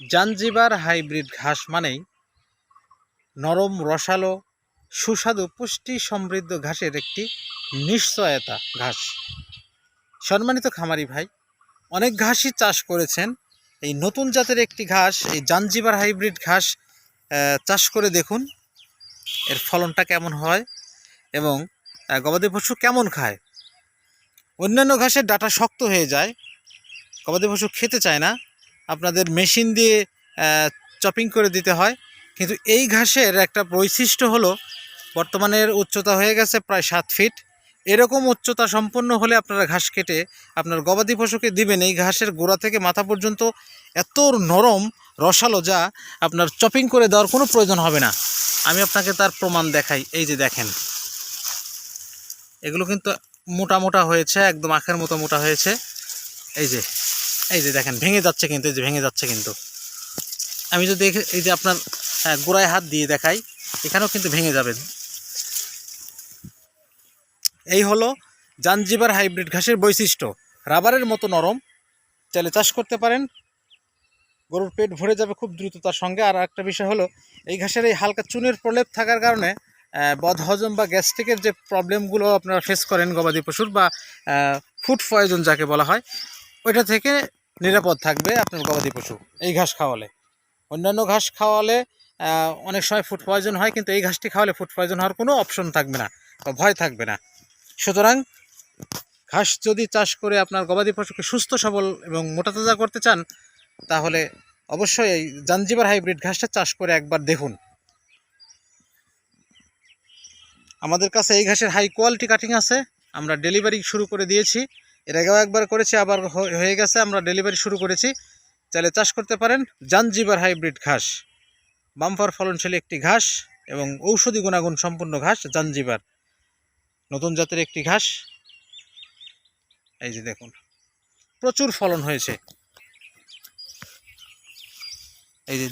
Zanzibar hybrid ঘাস মানেই নরম, রসালো, সুস্বাদু, পুষ্টি সমৃদ্ধ ঘাসের একটি নিশ্চয়তা ঘাস। সম্মানিত খামারি ভাই, অনেক ঘাসই চাষ করেছেন। এই নতুন জাতের একটি ঘাস, এই জাঞ্জিবার হাইব্রিড ঘাস চাষ করে দেখুন, এর ফলনটা কেমন হয় এবং গবাদি পশু কেমন খায়। অন্যান্য ঘাসের ডাটা শক্ত হয়ে যায়, গবাদি পশু খেতে চায় না আপনাদের মেশিন দিয়ে চপিং করে দিতে হয়। কিন্তু এই ঘাসের একটা বৈশিষ্ট্য হলো, বর্তমানের উচ্চতা হয়ে গেছে প্রায় সাত ফিট। এরকম উচ্চতা সম্পন্ন হলে আপনারা ঘাস কেটে আপনার গবাদি পশুকে দিবেন। এই ঘাসের গোড়া থেকে মাথা পর্যন্ত এত নরম, রসালো যা আপনার চপিং করে দেওয়ার কোনো প্রয়োজন হবে না। আমি আপনাকে তার প্রমাণ দেখাই। এই যে দেখেন। এগুলো কিন্তু মোটা মোটা হয়েছে, একদম আখের মতো মোটা হয়েছে। এই যে এই যে দেখেন ভেঙে যাচ্ছে কিন্তু এই যে ভেঙে যাচ্ছে কিন্তু। আমি যদি এই যে আপনার আহ, গোড়ায় হাত দিয়ে দেখাই এখানেও কিন্তু ভেঙে যাবে। এই হলো জাঞ্জিবার হাইব্রিড ঘাসের বৈশিষ্ট্য। রাবারের মতো নরম চাইলে চাষ করতে পারেন। গরুর পেট ভরে যাবে খুব দ্রুততার সঙ্গে। আর একটা বিষয় হলো এই ঘাসের এই হালকা চুনের প্রলেপ থাকার কারণে বদহজম বা গ্যাস্ট্রিকের যে প্রবলেমগুলো আপনারা ফেস করেন গবাদি পশুর বা ফুড পয়জন যাকে বলা হয় ওইটা থেকে নিরাপদ থাকবে আপনার গবাদি পশু, এই ঘাস খাওয়ালে। অন্যান্য ঘাস খাওয়ালে অনেক সময় ফুড পয়জন হয়, কিন্তু এই ঘাসটি খাওয়ালে ফুড পয়জন হওয়ার কোনো অপশন থাকবে না বা ভয় থাকবে না। সুতরাং ঘাস যদি চাষ করে আপনার গবাদি পশুকে সুস্থ, সবল এবং মোটা তাজা করতে চান, তাহলে অবশ্যই এই জাঞ্জিবার হাইব্রিড ঘাসটা চাষ করে একবার দেখুন। আমাদের কাছে এই ঘাসের হাই কোয়ালিটি কাটিং আছে, আমরা ডেলিভারি শুরু করে দিয়েছি। এর আগেও একবার করেছি, আবার হয়ে গেছে, আমরা ডেলিভারি শুরু করেছি। চাইলে চাষ করতে পারেন, জাঞ্জিবার হাইব্রিড ঘাস। বাম্পার ফলনশীল একটি ঘাস এবং ঔষধি গুণাগুণ সম্পন্ন ঘাস, জাঞ্জিবার। নতুন জাতের একটি ঘাস। এই যে দেখুন, প্রচুর ফলন হয়েছে। এই যে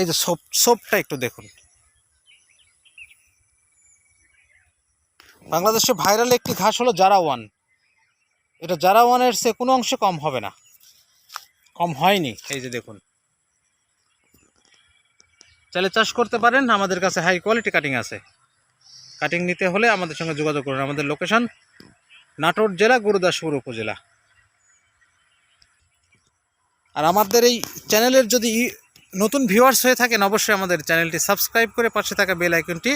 এই যে সোপ সোপটা একটু দেখুন। বাংলাদেশে ভাইরাল একটি ঘাস হলো জারা ওয়ান এটা জারা ওয়ানের সে কোনো অংশে কম হবে না। কম হয়নি। এই যে দেখুন। চাইলে চাষ করতে পারেন, আমাদের কাছে হাই কোয়ালিটি কাটিং আছে। কাটিং নিতে হলে আমাদের সঙ্গে যোগাযোগ করুন। আমাদের লোকেশন নাটোর জেলা, গুরুদাসপুর উপজেলা। আর আমাদের এই চ্যানেলের যদি নতুন ভিউয়ার্স হয়ে থাকেন, অবশ্যই আমাদের চ্যানেলটি সাবস্ক্রাইব করে পাশে থাকা বেল আইকনটি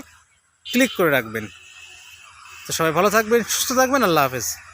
ক্লিক করে রাখবেন। তো সবাই ভালো থাকবেন, সুস্থ থাকবেন, আল্লাহ হাফেজ।